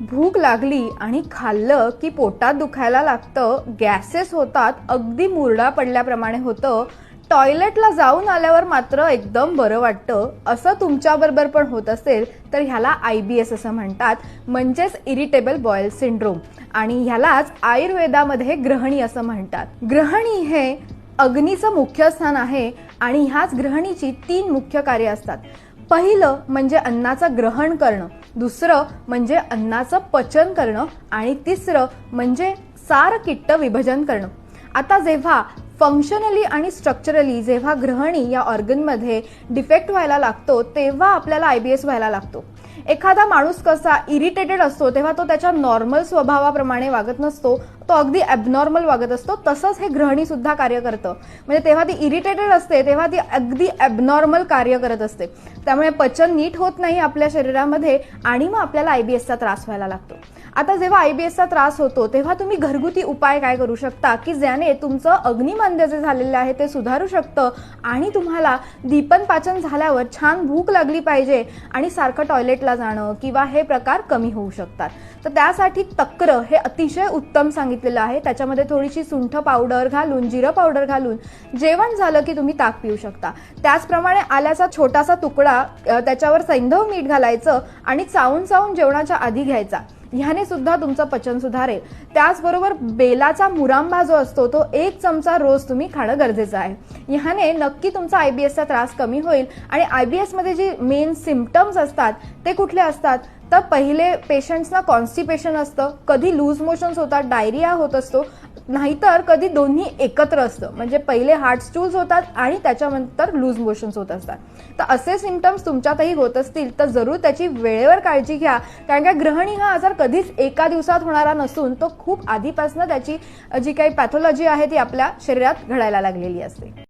भूक लागली आणि खाल्लं की पोटात दुखायला लागतं गॅसेस होतात अगदी मुरडा पडल्याप्रमाणे होतं. टॉयलेटला जाऊन आल्यावर मात्र एकदम बरं वाटतं. असं तुमच्याबरोबर पण होत असेल तर ह्याला आय बी एस असं म्हणतात. म्हणजेच इरिटेबल बॉयल सिंड्रोम. आणि ह्यालाच आयुर्वेदामध्ये ग्रहणी असं म्हणतात. ग्रहणी हे अग्नीचं मुख्य स्थान आहे आणि ह्याच ग्रहणीची तीन मुख्य कार्य असतात. पहिलं म्हणजे अन्नाचं ग्रहण करणं दुसरं म्हणजे अन्नाचं पचन करणं आणि तिसरं म्हणजे सार किट्ट विभजन करणं. आता जेव्हा फंक्शनली आणि स्ट्रक्चरली जेव्हा ग्रहणी या ऑर्गनमध्ये डिफेक्ट व्हायला लागतो तेव्हा आपल्याला आय बी एस व्हायला लागतो. एखादा माणूस कसा इरिटेटेड असतो तेव्हा तो त्याच्या नॉर्मल स्वभावाप्रमाणे वागत नसतो तो अगदी ॲबनॉर्मल वागत असतो तसंच हे ग्रहणी सुद्धा कार्य करतं. म्हणजे तेव्हा ती इरिटेटेड असते तेव्हा ती अगदी ॲबनॉर्मल कार्य करत असते. त्यामुळे पचन नीट होत नाही आपल्या शरीरामध्ये आणि मग आपल्याला आय बी एसचा त्रास व्हायला लागतो. आता जेव्हा आय बी एसचा त्रास होतो तेव्हा तुम्ही घरगुती उपाय काय करू शकता? की ज्याने तुमचं अग्निमंद्य जे झालेलं आहे ते सुधारू शकतं? आणि तुम्हाला दीपन पाचन झाल्यावर छान भूक लागली पाहिजे आणि सारखं टॉयलेटला जाणं किंवा हे प्रकार कमी होऊ शकतात. तर त्यासाठी तक्र हे अतिशय उत्तम सांगितलेलं आहे. त्याच्यामध्ये थोडीशी सुंठ पावडर घालून जिरं पावडर घालून जेवण झालं की तुम्ही ताक पिऊ शकता. त्याचप्रमाणे आल्याचा छोटासा तुकडा त्याच्यावर सैंधव मीठ घालायचं आणि चावून चावून जेवणाच्या आधी घ्यायचा. ह्याने सुद्धा तुमचं पचन सुधारेल. त्याचबरोबर बेलाचा मुरांबा जो असतो तो एक चमचा रोज तुम्ही खाणं गरजेचं आहे. ह्याने नक्की तुमचा आय बी एसचा त्रास कमी होईल आणि आय बी एसमध्ये जे मेन सिमटम्स असतात ते कुठले असतात? तर पहिले पेशंट्सना कॉन्स्टिपेशन असतं कधी लूज मोशन्स होतात डायरिया होत असतो नाहीतर कधी दोन्ही एकत्र असतं. म्हणजे पहिले हार्ट स्टूल्स होतात आणि त्याच्यानंतर लूज मोशन्स होत असतात. तर असे सिमटम्स तुमच्यातही होत असतील तर जरूर त्याची वेळेवर काळजी घ्या. कारण का ग्रहणी हा आजार कधीच एका दिवसात होणारा नसून तो खूप आधीपासून त्याची जी काही पॅथॉलॉजी आहे ती आपल्या शरीरात घडायला लागलेली असते.